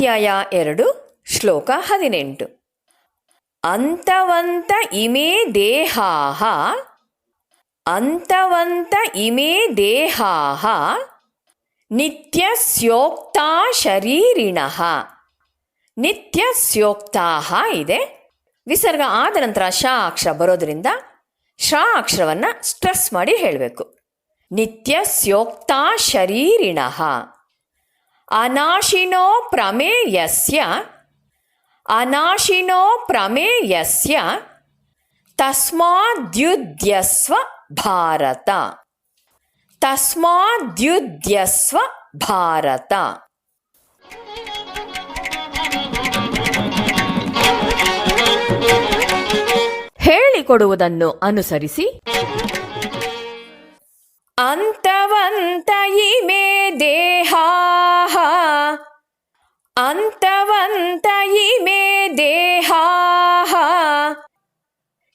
ಅಧ್ಯಾಯ ಎರಡು, ಶ್ಲೋಕ ಹದಿನೆಂಟು. ಅಂತವಂತ ಇಮೇ ದೇಹಾಹ, ಅಂತವಂತ ಇಮೇ ದೇಹಾಹ, ನಿತ್ಯಸ್ಯೋಕ್ತಾ ಶರೀರಿಣಃ. ನಿತ್ಯಸ್ಯೋಕ್ತಾಹ ಇದೆ. ವಿಸರ್ಗ ಆದ ನಂತರ ಶ ಅಕ್ಷರ ಬರೋದ್ರಿಂದ ಶ ಅಕ್ಷರವನ್ನು ಸ್ಟ್ರೆಸ್ ಮಾಡಿ ಹೇಳಬೇಕು. ನಿತ್ಯ ಸ್ಯೋಕ್ತಾ ಶರೀರಿಣಃ. ಅನಾಶಿನೋ ಪ್ರಮೇಯಸ್ಯ ಅನಾಶಿನೋ ಪ್ರಮೇಯಸ್ಯ ತಸ್ಮಾದ್ಯುದ್ಯಸ್ವ ಭಾರತ. ತಸ್ಮಾದ್ಯುದ್ಯಸ್ವ ಭಾರತ. ಹೇಳಿಕೊಡುವುದನ್ನು ಅನುಸರಿಸಿ. ಅಂತವಂತ ಇಮೇ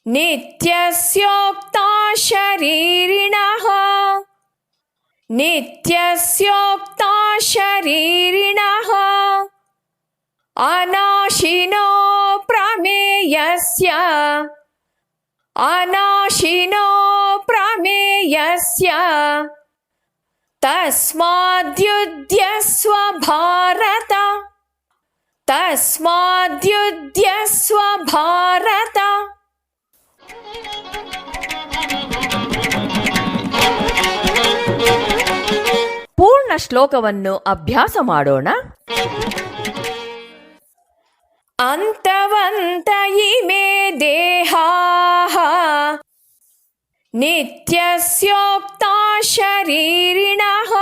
ನಿತ್ಯಸ್ಯೋಕ್ತಾ ಶರೀರಿಣಃ ನಿತ್ಯಸ್ಯೋಕ್ತಾ ಶರೀರಿಣಃ ಅನಾಶಿನೋ ಪ್ರಮೇಯಸ್ಯ ಅನಾಶಿನೋ ಪ್ರಮೇಯಸ್ಯ ತಸ್ಮಾದ್ಯುದ್ಯಸ್ವ ಭಾರತ ತಸ್ಮಾದ್ಯುದ್ಯಸ್ವ ಭಾರತ ಶ್ಲೋಕವನ್ನು ಅಭ್ಯಾಸ ಮಾಡೋಣ. ಅಂತವಂತ ಇಮೇ ದೇಹಾಹ. ನಿತ್ಯಸ್ಯೋಕ್ತ ಶರೀರಿಣಃ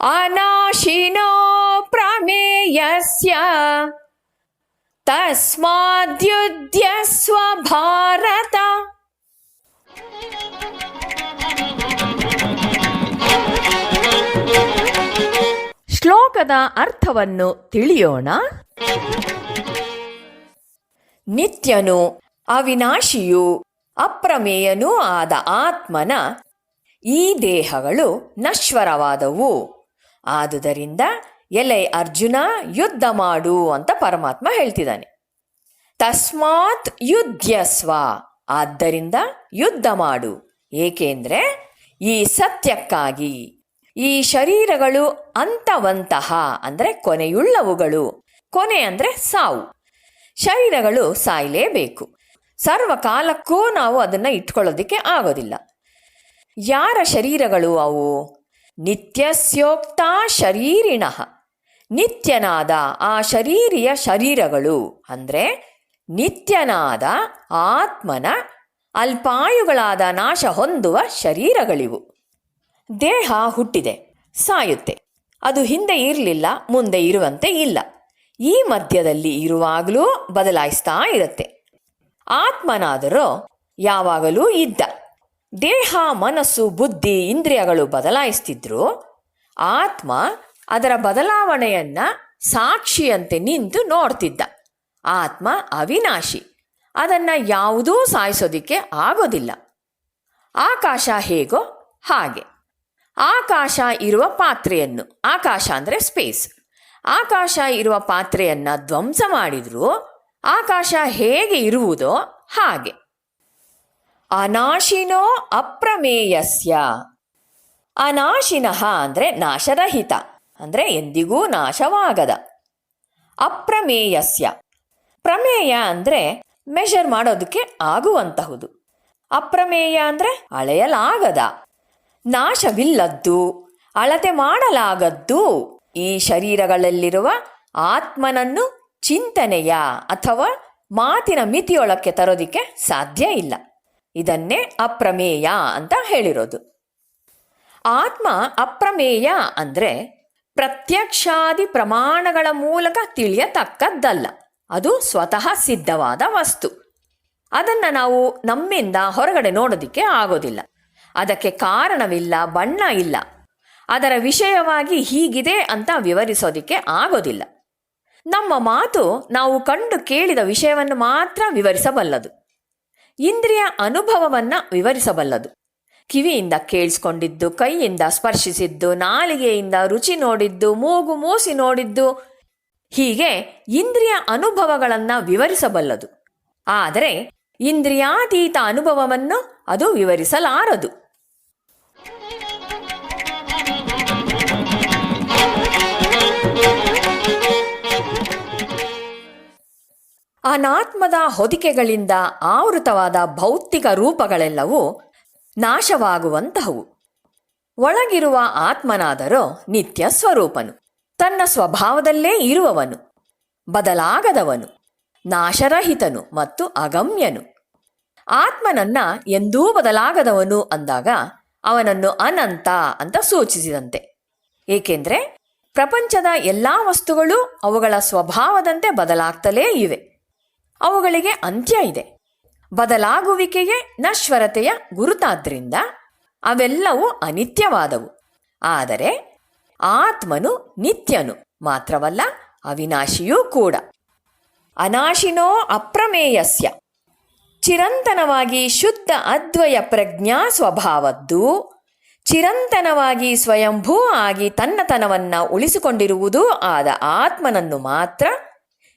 ಅನಾಶಿನೋ ಪ್ರಮೇಯಸ್ಯ. ತಸ್ಮಾದ್ಯುದ್ಯಸ್ವ ಭಾರತ ಶ್ಲೋಕದ ಅರ್ಥವನ್ನು ತಿಳಿಯೋಣ. ನಿತ್ಯನು ಅವಿನಾಶಿಯೂ ಅಪ್ರಮೇಯನೂ ಆದ ಆತ್ಮನ ಈ ದೇಹಗಳು ನಶ್ವರವಾದವು. ಆದುದರಿಂದ ಎಲೆ ಅರ್ಜುನ ಯುದ್ಧ ಮಾಡು ಅಂತ ಪರಮಾತ್ಮ ಹೇಳ್ತಿದ್ದಾನೆ. ತಸ್ಮಾತ್ ಯುದ್ಧಸ್ವ ಆದ್ದರಿಂದ ಯುದ್ಧ ಮಾಡು. ಏಕೆಂದ್ರೆ ಈ ಸತ್ಯಕ್ಕಾಗಿ ಈ ಶರೀರಗಳು ಅಂತವಂತಹ, ಅಂದರೆ ಕೊನೆಯುಳ್ಳವುಗಳು. ಕೊನೆ ಅಂದರೆ ಸಾವು. ಶರೀರಗಳು ಸಾಯಲೇಬೇಕು. ಸರ್ವಕಾಲಕ್ಕೂ ನಾವು ಅದನ್ನು ಇಟ್ಕೊಳ್ಳೋದಿಕ್ಕೆ ಆಗೋದಿಲ್ಲ. ಯಾರ ಶರೀರಗಳು ಅವು? ನಿತ್ಯಸ್ಯೋಕ್ತ ಶರೀರಿಣಃ. ನಿತ್ಯನಾದ ಆ ಶರೀರಿಯ ಶರೀರಗಳು, ಅಂದರೆ ನಿತ್ಯನಾದ ಆತ್ಮನ ಅಲ್ಪಾಯುಗಳಾದ ನಾಶ ಹೊಂದುವ ಶರೀರಗಳಿವು. ದೇಹ ಹುಟ್ಟಿದೆ, ಸಾಯುತ್ತೆ. ಅದು ಹಿಂದೆ ಇರಲಿಲ್ಲ, ಮುಂದೆ ಇರುವಂತೆ ಇಲ್ಲ. ಈ ಮಧ್ಯದಲ್ಲಿ ಇರುವಾಗಲೂ ಬದಲಾಯಿಸ್ತಾ ಇರುತ್ತೆ. ಆತ್ಮನಾದರೂ ಯಾವಾಗಲೂ ಇದ್ದ. ದೇಹ, ಮನಸ್ಸು, ಬುದ್ಧಿ, ಇಂದ್ರಿಯಗಳು ಬದಲಾಯಿಸ್ತಿದ್ರು. ಆತ್ಮ ಅದರ ಬದಲಾವಣೆಯನ್ನ ಸಾಕ್ಷಿಯಂತೆ ನಿಂತು ನೋಡ್ತಿದ್ದ. ಆತ್ಮ ಅವಿನಾಶಿ. ಅದನ್ನು ಯಾವುದೂ ಸಾಯಿಸೋದಿಕ್ಕೆ ಆಗೋದಿಲ್ಲ. ಆಕಾಶ ಹೇಗೋ ಹಾಗೆ. ಆಕಾಶ ಇರುವ ಪಾತ್ರೆಯನ್ನು, ಆಕಾಶ ಅಂದರೆ ಸ್ಪೇಸ್ ಆಕಾಶ ಇರುವ ಪಾತ್ರೆಯನ್ನು ಧ್ವಂಸ ಮಾಡಿದರೂ ಆಕಾಶ ಹೇಗೆ ಇರುವುದೋ ಹಾಗೆ. ಅನಾಶಿನೋ ಅಪ್ರಮೇಯಸ್ಯ. ಅನಾಶಿನಃ ಅಂದರೆ ನಾಶರಹಿತ, ಅಂದರೆ ಎಂದಿಗೂ ನಾಶವಾಗದ. ಅಪ್ರಮೇಯಸ್ಯ. ಪ್ರಮೇಯ ಅಂದರೆ ಮೆಷರ್ ಮಾಡೋದಕ್ಕೆ ಆಗುವಂತಹುದು. ಅಪ್ರಮೇಯ ಅಂದರೆ ಅಳೆಯಲಾಗದ. ನಾಶವಿಲ್ಲದ್ದು, ಅಳತೆ ಮಾಡಲಾಗದ್ದು. ಈ ಶರೀರಗಳಲ್ಲಿರುವ ಆತ್ಮನನ್ನು ಚಿಂತನೆಯ ಅಥವಾ ಮಾತಿನ ಮಿತಿಯೊಳಕ್ಕೆ ತರೋದಿಕ್ಕೆ ಸಾಧ್ಯ ಇಲ್ಲ. ಇದನ್ನೇ ಅಪ್ರಮೇಯ ಅಂತ ಹೇಳಿರೋದು. ಆತ್ಮ ಅಪ್ರಮೇಯ ಅಂದರೆ ಪ್ರತ್ಯಕ್ಷಾದಿ ಪ್ರಮಾಣಗಳ ಮೂಲಕ ತಿಳಿಯತಕ್ಕದ್ದಲ್ಲ. ಅದು ಸ್ವತಃ ಸಿದ್ಧವಾದ ವಸ್ತು. ಅದನ್ನು ನಾವು ನಮ್ಮಿಂದ ಹೊರಗಡೆ ನೋಡೋದಿಕ್ಕೆ ಆಗೋದಿಲ್ಲ. ಅದಕ್ಕೆ ಕಾರಣವಿಲ್ಲ, ಬಣ್ಣ ಇಲ್ಲ. ಅದರ ವಿಷಯವಾಗಿ ಹೀಗಿದೆ ಅಂತ ವಿವರಿಸೋದಿಕ್ಕೆ ಆಗೋದಿಲ್ಲ. ನಮ್ಮ ಮಾತು ನಾವು ಕಂಡು ಕೇಳಿದ ವಿಷಯವನ್ನು ಮಾತ್ರ ವಿವರಿಸಬಲ್ಲದು. ಇಂದ್ರಿಯ ಅನುಭವವನ್ನು ವಿವರಿಸಬಲ್ಲದು. ಕಿವಿಯಿಂದ ಕೇಳಿಸ್ಕೊಂಡಿದ್ದು, ಕೈಯಿಂದ ಸ್ಪರ್ಶಿಸಿದ್ದು, ನಾಲಿಗೆಯಿಂದ ರುಚಿ ನೋಡಿದ್ದು, ಮೂಗು ಮೂಸಿ ನೋಡಿದ್ದು, ಹೀಗೆ ಇಂದ್ರಿಯ ಅನುಭವಗಳನ್ನು ವಿವರಿಸಬಲ್ಲದು. ಆದರೆ ಇಂದ್ರಿಯಾತೀತ ಅನುಭವವನ್ನು ಅದು ವಿವರಿಸಲಾರದು. ಅನಾತ್ಮದ ಹೊದಿಕೆಗಳಿಂದ ಆವೃತವಾದ ಭೌತಿಕ ರೂಪಗಳೆಲ್ಲವೂ ನಾಶವಾಗುವಂತಹವು. ಒಳಗಿರುವ ಆತ್ಮನಾದರೋ ನಿತ್ಯ ಸ್ವರೂಪನು. ತನ್ನ ಸ್ವಭಾವದಲ್ಲೇ ಇರುವವನು. ಬದಲಾಗದವನು. ನಾಶರಹಿತನು ಮತ್ತು ಅಗಮ್ಯನು. ಆತ್ಮನನ್ನ ಎಂದೂ ಬದಲಾಗದವನು ಅಂದಾಗ ಅವನನ್ನು ಅನಂತ ಅಂತ ಸೂಚಿಸಿದಂತೆ. ಏಕೆಂದರೆ ಪ್ರಪಂಚದ ಎಲ್ಲಾ ವಸ್ತುಗಳು ಅವುಗಳ ಸ್ವಭಾವದಂತೆ ಬದಲಾಗ್ತಲೇ ಇವೆ. ಅವುಗಳಿಗೆ ಅಂತ್ಯ ಇದೆ. ಬದಲಾಗುವಿಕೆಯೇ ನಶ್ವರತೆಯ ಗುರುತಾದ್ರಿಂದ ಅವೆಲ್ಲವೂ ಅನಿತ್ಯವಾದವು. ಆದರೆ ಆತ್ಮನು ನಿತ್ಯನು, ಮಾತ್ರವಲ್ಲ ಅವಿನಾಶಿಯೂ ಕೂಡ. ಅನಾಶಿನೋ ಅಪ್ರಮೇಯಸ್ಯ. ಚಿರಂತನವಾಗಿ ಶುದ್ಧ ಅದ್ವಯ ಪ್ರಜ್ಞಾ ಸ್ವಭಾವದ್ದು, ಚಿರಂತನವಾಗಿ ಸ್ವಯಂಭೂ ಆಗಿ ತನ್ನತನವನ್ನ ಉಳಿಸಿಕೊಂಡಿರುವುದೂ ಆದ ಆತ್ಮನನ್ನು ಮಾತ್ರ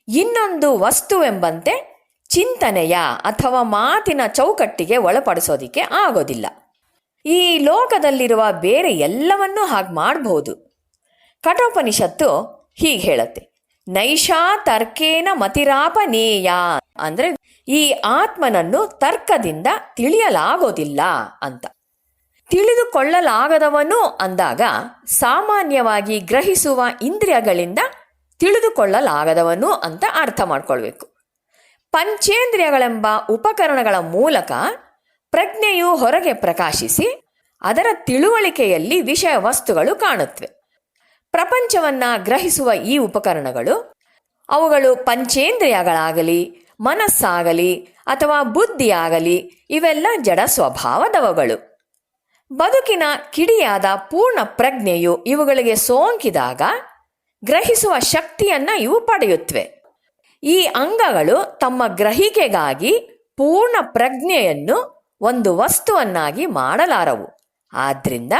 ಇನ್ನೊಂದು ವಸ್ತುವೆಂಬಂತೆ ಚಿಂತನೆಯ ಅಥವಾ ಮಾತಿನ ಚೌಕಟ್ಟಿಗೆ ಒಳಪಡಿಸೋದಿಕ್ಕೆ ಆಗೋದಿಲ್ಲ. ಈ ಲೋಕದಲ್ಲಿರುವ ಬೇರೆ ಎಲ್ಲವನ್ನೂ ಹಾಗೆ ಮಾಡಬಹುದು ಕಠೋಪನಿಷತ್ತು ಹೀಗೆ ಹೇಳುತ್ತೆ. ನೈಷಾ ತರ್ಕೇನ ಮತಿರಾಪನೇಯ ಅಂದ್ರೆ ಈ ಆತ್ಮನನ್ನು ತರ್ಕದಿಂದ ತಿಳಿಯಲಾಗೋದಿಲ್ಲ ಅಂತ. ತಿಳಿದುಕೊಳ್ಳಲಾಗದವನು ಅಂದಾಗ ಸಾಮಾನ್ಯವಾಗಿ ಗ್ರಹಿಸುವ ಇಂದ್ರಿಯಗಳಿಂದ ತಿಳಿದುಕೊಳ್ಳಲಾಗದವನು ಅಂತ ಅರ್ಥ ಮಾಡ್ಕೊಳ್ಬೇಕು. ಪಂಚೇಂದ್ರಿಯಗಳೆಂಬ ಉಪಕರಣಗಳ ಮೂಲಕ ಪ್ರಜ್ಞೆಯು ಹೊರಗೆ ಪ್ರಕಾಶಿಸಿ ಅದರ ತಿಳುವಳಿಕೆಯಲ್ಲಿ ವಿಷಯ ವಸ್ತುಗಳು ಕಾಣುತ್ತವೆ. ಪ್ರಪಂಚವನ್ನ ಗ್ರಹಿಸುವ ಈ ಉಪಕರಣಗಳು ಅವುಗಳು ಪಂಚೇಂದ್ರಿಯಗಳಾಗಲಿ, ಮನಸ್ಸಾಗಲಿ ಅಥವಾ ಬುದ್ಧಿಯಾಗಲಿ ಇವೆಲ್ಲ ಜಡ ಸ್ವಭಾವದವುಗಳು. ಬದುಕಿನ ಕಿಡಿಯಾದ ಪೂರ್ಣ ಪ್ರಜ್ಞೆಯು ಇವುಗಳಿಗೆ ಸೋಂಕಿದಾಗ ಗ್ರಹಿಸುವ ಶಕ್ತಿಯನ್ನ ಇವು ಪಡೆಯುತ್ತವೆ ಈ ಅಂಗಗಳು ತಮ್ಮ ಗ್ರಹಿಕೆಗಾಗಿ ಪೂರ್ಣ ಪ್ರಜ್ಞೆಯನ್ನು ಒಂದು ವಸ್ತುವನ್ನಾಗಿ ಮಾಡಲಾರವು. ಆದ್ರಿಂದ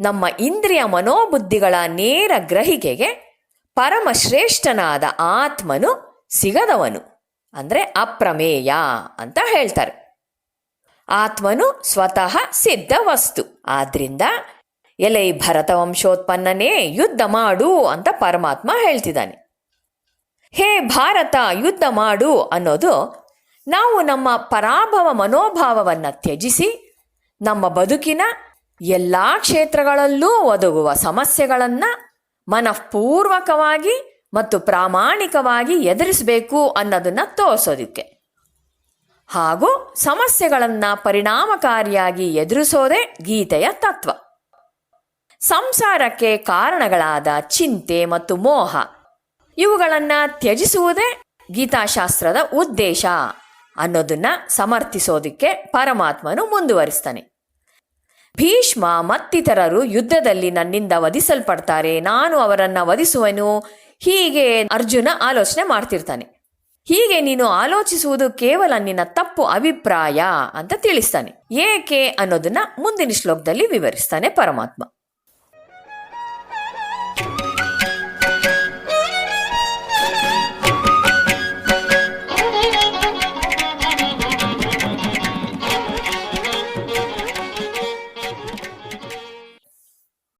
ನಮ್ಮ ಇಂದ್ರಿಯ ಮನೋಬುದ್ಧಿಗಳ ನೇರ ಗ್ರಹಿಕೆಗೆ ಪರಮಶ್ರೇಷ್ಠನಾದ ಆತ್ಮನು ಸಿಗದವನು. ಅಂದರೆ ಅಪ್ರಮೇಯ ಅಂತ ಹೇಳ್ತಾರೆ. ಆತ್ಮನು ಸ್ವತಃ ಸಿದ್ಧ ವಸ್ತು ಆದ್ರಿಂದ ಎಲೈ ಭರತ ವಂಶೋತ್ಪನ್ನನೇ ಯುದ್ಧ ಮಾಡು ಅಂತ ಪರಮಾತ್ಮ ಹೇಳ್ತಿದ್ದಾನೆ. ಹೇ ಭಾರತ, ಯುದ್ಧ ಮಾಡು ಅನ್ನೋದು ನಾವು ನಮ್ಮ ಪರಾಭವ ಮನೋಭಾವವನ್ನು ತ್ಯಜಿಸಿ ನಮ್ಮ ಬದುಕಿನ ಎಲ್ಲ ಕ್ಷೇತ್ರಗಳಲ್ಲೂ ಒದಗುವ ಸಮಸ್ಯೆಗಳನ್ನು ಮನಃಪೂರ್ವಕವಾಗಿ ಮತ್ತು ಪ್ರಾಮಾಣಿಕವಾಗಿ ಎದುರಿಸಬೇಕು ಅನ್ನೋದನ್ನ ತೋರಿಸೋದಕ್ಕೆ. ಹಾಗೂ ಸಮಸ್ಯೆಗಳನ್ನು ಪರಿಣಾಮಕಾರಿಯಾಗಿ ಎದುರಿಸೋದೇ ಗೀತೆಯ ತತ್ವ. ಸಂಸಾರಕ್ಕೆ ಕಾರಣಗಳಾದ ಚಿಂತೆ ಮತ್ತು ಮೋಹ. ಇವುಗಳನ್ನು ತ್ಯಜಿಸುವುದೇ ಗೀತಾಶಾಸ್ತ್ರದ ಉದ್ದೇಶ. ಅನ್ನೋದನ್ನ ಸಮರ್ಥಿಸೋದಿಕ್ಕೆ ಪರಮಾತ್ಮನು ಮುಂದುವರಿಸ್ತಾನೆ. ಭೀಷ್ಮ ಮತ್ತಿತರರು ಯುದ್ಧದಲ್ಲಿ ನನ್ನಿಂದ ವಧಿಸಲ್ಪಡ್ತಾರೆ, ನಾನು ಅವರನ್ನ ವಧಿಸುವನು. ಹೀಗೆ ಅರ್ಜುನ ಆಲೋಚನೆ ಮಾಡ್ತಿರ್ತಾನೆ. ಹೀಗೆ ನೀನು ಆಲೋಚಿಸುವುದು ಕೇವಲ ನಿನ್ನ ತಪ್ಪು ಅಭಿಪ್ರಾಯ ಅಂತ ತಿಳಿಸ್ತಾನೆ. ಏಕೆ ಅನ್ನೋದನ್ನ ಮುಂದಿನ ಶ್ಲೋಕದಲ್ಲಿ ವಿವರಿಸ್ತಾನೆ ಪರಮಾತ್ಮ.